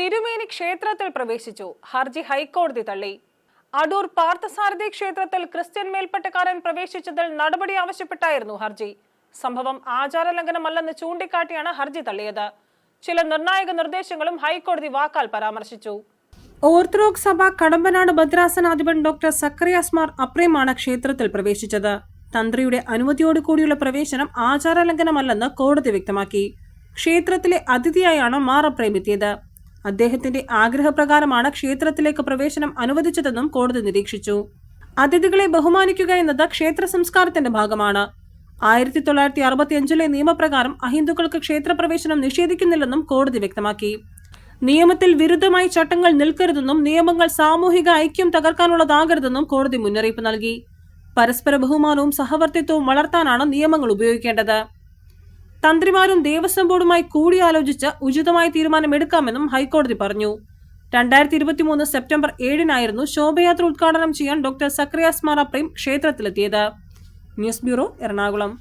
തിരുമേനി ക്ഷേത്രത്തിൽ പ്രവേശിച്ചു. ഹർജി ഹൈക്കോടതി തള്ളി. അടൂർ പാർത്ഥസാരഥി ക്ഷേത്രത്തിൽ ക്രിസ്ത്യൻ മേൽപ്പട്ടക്കാരൻ പ്രവേശിച്ചതിൽ നടപടി ആവശ്യപ്പെട്ടായിരുന്നു ഹർജി. സംഭവം ആചാരലംഘനമല്ലെന്ന് ചൂണ്ടിക്കാട്ടിയാണ് ഹർജി തള്ളിയത്. ചില നിർണായക നിർദ്ദേശങ്ങളും ഹൈക്കോടതി വാക്കാൽ പരാമർശിച്ചു. ഓർത്തഡോക്സ് സഭ കടമ്പനാട് ഭദ്രാസനാധിപൻ ഡോക്ടർ സക്കറിയാസ്മാർ അപ്രേമാണ് ക്ഷേത്രത്തിൽ പ്രവേശിച്ചത്. തന്ത്രിയുടെ അനുമതിയോടു കൂടിയുള്ള പ്രവേശനം ആചാരലംഘനമല്ലെന്ന് കോടതി വ്യക്തമാക്കി. ക്ഷേത്രത്തിലെ അതിഥിയായാണ് മാർ അദ്ദേഹത്തിന്റെ ആഗ്രഹപ്രകാരമാണ് ക്ഷേത്രത്തിലേക്ക് പ്രവേശനം അനുവദിച്ചതെന്നും കോടതി നിരീക്ഷിച്ചു. അതിഥികളെ ബഹുമാനിക്കുക എന്നത് ക്ഷേത്ര സംസ്കാരത്തിന്റെ ഭാഗമാണ്. ആയിരത്തി തൊള്ളായിരത്തി അറുപത്തി അഞ്ചിലെ നിയമപ്രകാരം അഹിന്ദുക്കൾക്ക് ക്ഷേത്രപ്രവേശനം നിഷേധിക്കുന്നില്ലെന്നും കോടതി വ്യക്തമാക്കി. നിയമത്തിൽ വിരുദ്ധമായി ചട്ടങ്ങൾ നിൽക്കരുതെന്നും നിയമങ്ങൾ സാമൂഹിക ഐക്യം തകർക്കാനുള്ളതാകരുതെന്നും കോടതി മുന്നറിയിപ്പ് നൽകി. പരസ്പര ബഹുമാനവും സഹവർത്തിത്വവും വളർത്താനാണ് നിയമങ്ങൾ ഉപയോഗിക്കേണ്ടത്. തന്ത്രിമാരും ദേവസ്വം ബോർഡുമായി കൂടിയാലോചിച്ച് ഉചിതമായ തീരുമാനമെടുക്കാമെന്നും ഹൈക്കോടതി പറഞ്ഞു. രണ്ടായിരത്തി ഇരുപത്തിമൂന്ന് സെപ്റ്റംബർ ഏഴിനായിരുന്നു ശോഭയാത്ര ഉദ്ഘാടനം ചെയ്യാൻ ഡോക്ടർ സക്രിയ Mar Aprem ക്ഷേത്രത്തിലെത്തിയത്. News bureau Ernakulam.